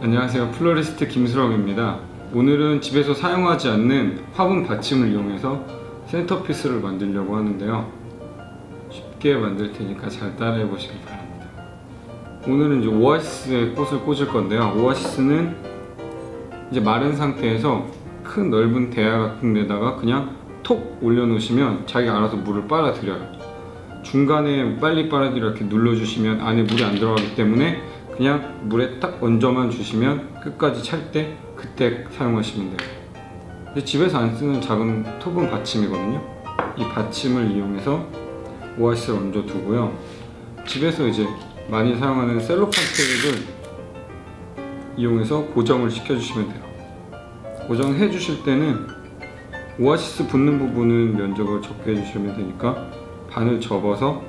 안녕하세요. 플로리스트 김수렁입니다. 오늘은 집에서 사용하지 않는 화분 받침을 이용해서 센터피스를 만들려고 하는데요. 쉽게 만들 테니까 잘 따라해 보시기 바랍니다. 오늘은 이제 오아시스에 꽃을 꽂을 건데요. 오아시스는 이제 마른 상태에서 큰 넓은 대야 같은 데다가 그냥 톡 올려놓으시면 자기가 알아서 물을 빨아들여요. 중간에 빨리 빨아들여 이렇게 눌러주시면 안에 물이 안 들어가기 때문에 그냥 물에 딱 얹어만 주시면 끝까지 찰 때 그때 사용하시면 돼요. 집에서 안 쓰는 작은 톱은 받침이거든요. 이 받침을 이용해서 오아시스를 얹어 두고요. 집에서 이제 많이 사용하는 셀로판 테이프를 이용해서 고정을 시켜주시면 돼요. 고정해 주실 때는 오아시스 붙는 부분은 면적을 적게 해주시면 되니까 반을 접어서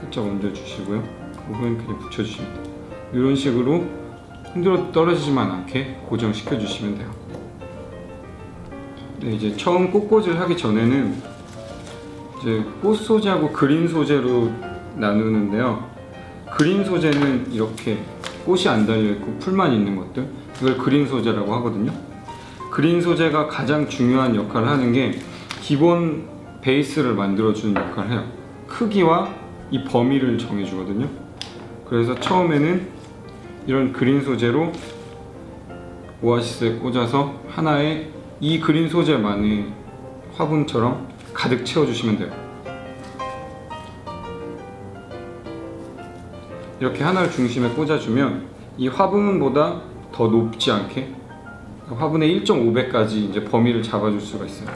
살짝 얹어주시고요. 그냥 붙여주시면 돼요. 이런 식으로 흔들어 떨어지지만 않게 고정시켜 주시면 돼요. 네, 이제 처음 꽃꽂이를 하기 전에는 이제 꽃 소재하고 그린 소재로 나누는데요. 그린 소재는 이렇게 꽃이 안 달려 있고 풀만 있는 것들 이걸 그린 소재라고 하거든요. 그린 소재가 가장 중요한 역할을 하는 게 기본 베이스를 만들어주는 역할을 해요. 크기와 이 범위를 정해주거든요. 그래서 처음에는 이런 그린 소재로 오아시스에 꽂아서 하나의 이 그린 소재만의 화분처럼 가득 채워주시면 돼요. 이렇게 하나를 중심에 꽂아주면 이 화분보다 더 높지 않게 화분의 1.5배까지 이제 범위를 잡아줄 수가 있어요.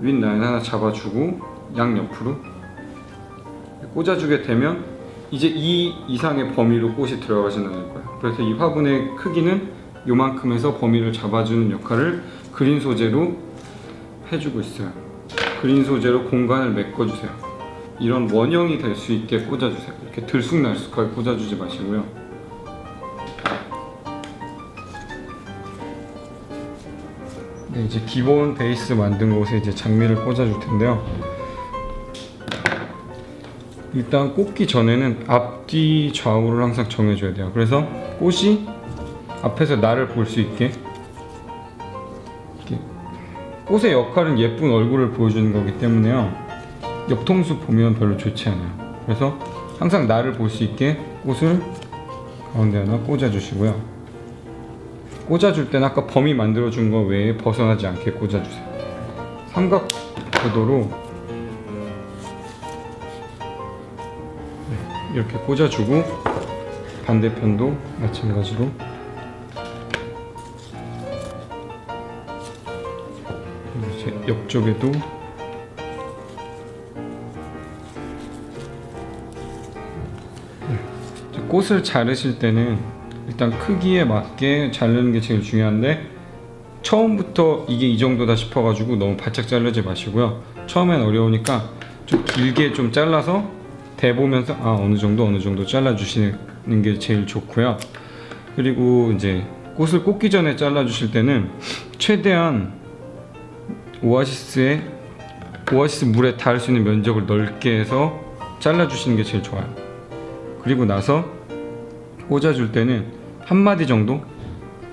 윗 라인 하나 잡아주고 양 옆으로 꽂아주게 되면 이제 이 이상의 범위로 꽃이 들어가진다는 거예요. 그래서 이 화분의 크기는 요만큼에서 범위를 잡아주는 역할을 그린 소재로 해주고 있어요. 그린 소재로 공간을 메꿔주세요. 이런 원형이 될 수 있게 꽂아주세요. 이렇게 들쑥날쑥하게 꽂아주지 마시고요. 네, 이제 기본 베이스 만든 곳에 이제 장미를 꽂아줄 텐데요. 일단 꽂기 전에는 앞뒤 좌우를 항상 정해줘야 돼요. 그래서 꽃이 앞에서 나를 볼 수 있게 이렇게 꽃의 역할은 예쁜 얼굴을 보여주는 거기 때문에요. 옆통수 보면 별로 좋지 않아요. 그래서 항상 나를 볼 수 있게 꽃을 가운데 하나 꽂아주시고요. 꽂아줄 때는 아까 범위 만들어준 거 외에 벗어나지 않게 꽂아주세요. 삼각 구도로 이렇게 꽂아주고 반대편도 마찬가지로 이제 옆쪽에도 이제 꽃을 자르실 때는 일단 크기에 맞게 자르는 게 제일 중요한데 처음부터 이게 이 정도다 싶어가지고 너무 바짝 자르지 마시고요. 처음엔 어려우니까 좀 길게 좀 잘라서 대보면서 아 어느 정도 어느 정도 잘라 주시는 게 제일 좋고요. 그리고 이제 꽃을 꽂기 전에 잘라 주실 때는 최대한 오아시스에 오아시스 물에 닿을 수 있는 면적을 넓게 해서 잘라 주시는 게 제일 좋아요. 그리고 나서 꽂아줄 때는 한 마디 정도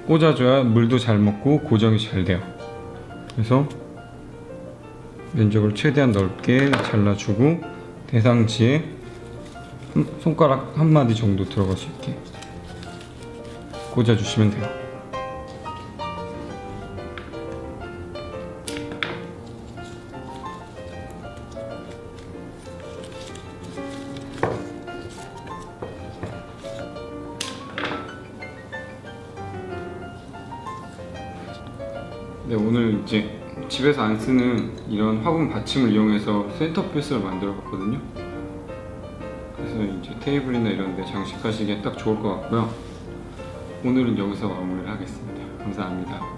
꽂아줘야 물도 잘 먹고 고정이 잘 돼요. 그래서 면적을 최대한 넓게 잘라주고 대상지에 한- 손가락 한 마디 정도 들어갈 수 있게 꽂아주시면 돼요. 네, 오늘 이제 집에서 안 쓰는 이런 화분 받침을 이용해서 센터피스를 만들어 봤거든요. 그래서 이제 테이블이나 이런 데 장식하시기에 딱 좋을 것 같고요. 오늘은 여기서 마무리를 하겠습니다. 감사합니다.